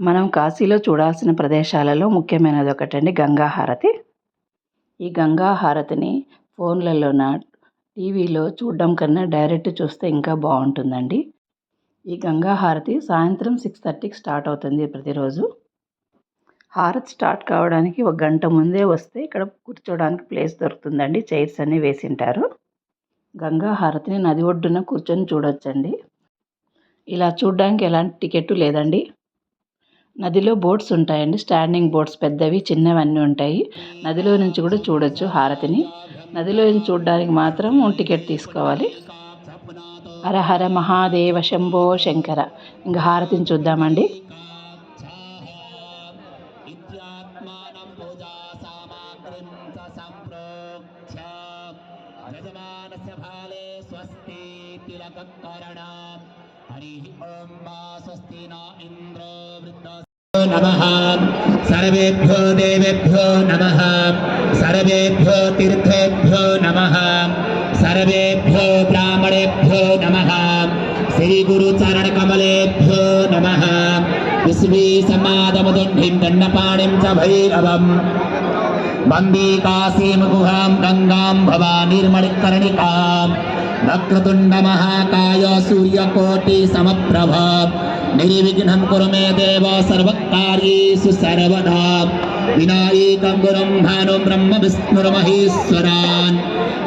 మనం కాశీలో చూడాల్సిన ప్రదేశాలలో ముఖ్యమైనది ఒకటండి గంగా హారతి ఈ గంగా హారతిని ఫోన్లలోన టీవీలో చూడడం కన్నా డైరెక్ట్ చూస్తే ఇంకా బాగుంటుందండి. ఈ గంగా హారతి సాయంత్రం సిక్స్ థర్టీకి స్టార్ట్ అవుతుంది ప్రతిరోజు. హారతి స్టార్ట్ కావడానికి ఒక గంట ముందే వస్తే ఇక్కడ కూర్చోడానికి ప్లేస్ దొరుకుతుందండి. చైర్స్ అన్నీ వేసింటారు. గంగా హారతిని నది ఒడ్డున కూర్చొని చూడొచ్చండి. ఇలా చూడడానికి ఎలాంటి టికెట్ లేదండి. నదిలో బోట్స్ ఉంటాయండి. స్టాండింగ్ బోట్స్ పెద్దవి చిన్నవి అన్నీ ఉంటాయి. నదిలో నుంచి కూడా చూడొచ్చు హారతిని. నదిలో నుంచి చూడడానికి మాత్రం టికెట్ తీసుకోవాలి. హర హర మహాదేవ శంభో శంకర. ఇంకా హారతిని చూద్దామండి. స్వస్తి నా ఇంద్ర. नमः सर्वेभ्यो देवेभ्यो नमः सर्वेभ्यो तीर्थेभ्यो नमः सर्वेभ्यो ब्राह्मणेभ्यो नमः श्रीगुरुचरणकमलेभ्यो नमः विश्वी समादमुदुण्डिं दण्डपाणिं च भैरवम् वन्दे काशीं गुहां गङ्गां भवानीर्मणिकर्णिकां वक्रतुण्डमहाकाय सूर्यकोटिसमप्रभ निर्विघ्नं कुरु मे देव सर्वकार्येषु सर्वदा विनायकं गुरुं भानुं, ब्रह्म विष्णुर्महेश्वरान्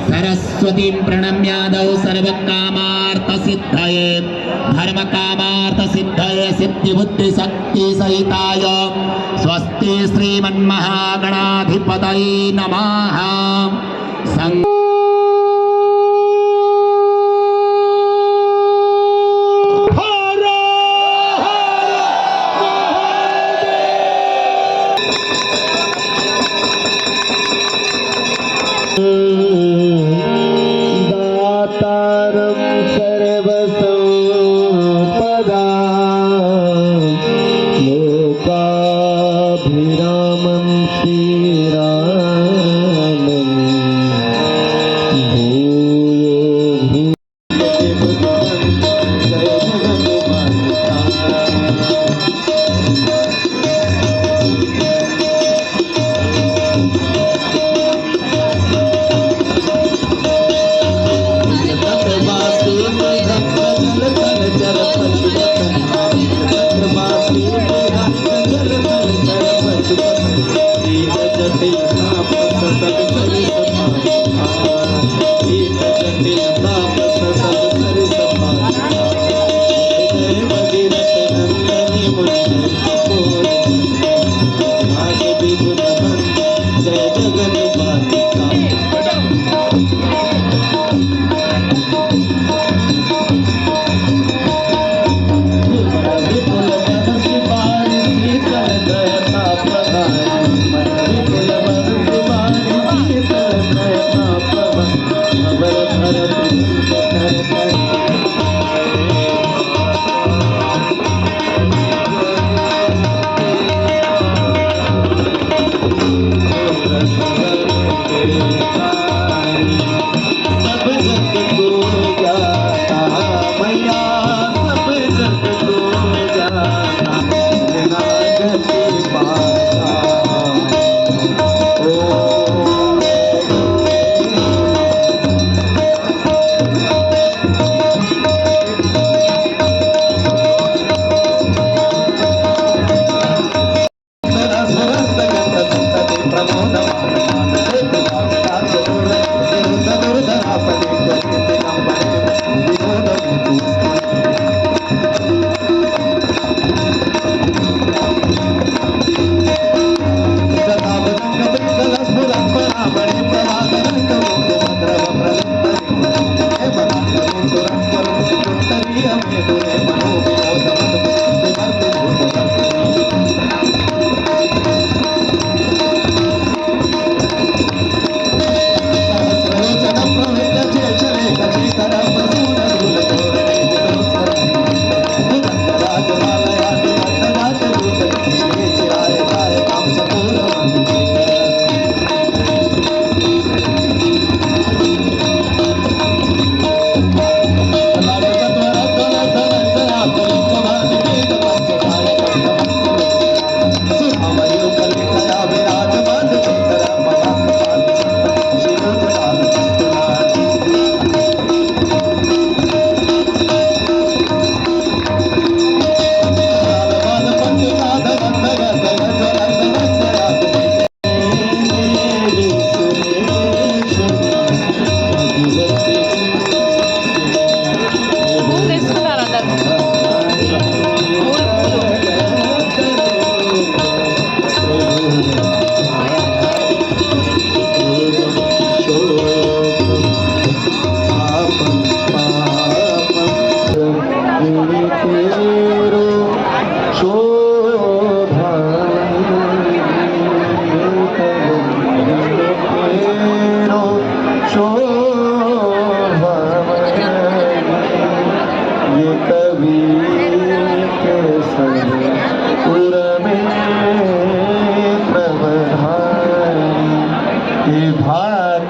सरस्वतीं प्रणम्यादौ सर्वकामार्थसिद्धये। धर्मकामार्थसिद्धये सिद्धिबुद्धिशक्तिसहिताय। स्वस्ति श्रीमन्महागणाधिपतये नमः। सङ् दातारं सर्वसम्पदा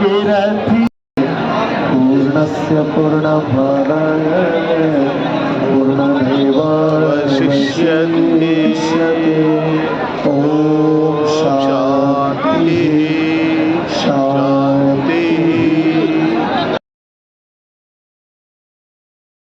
Virati Purnasya Purna Bhagaya Purna Deva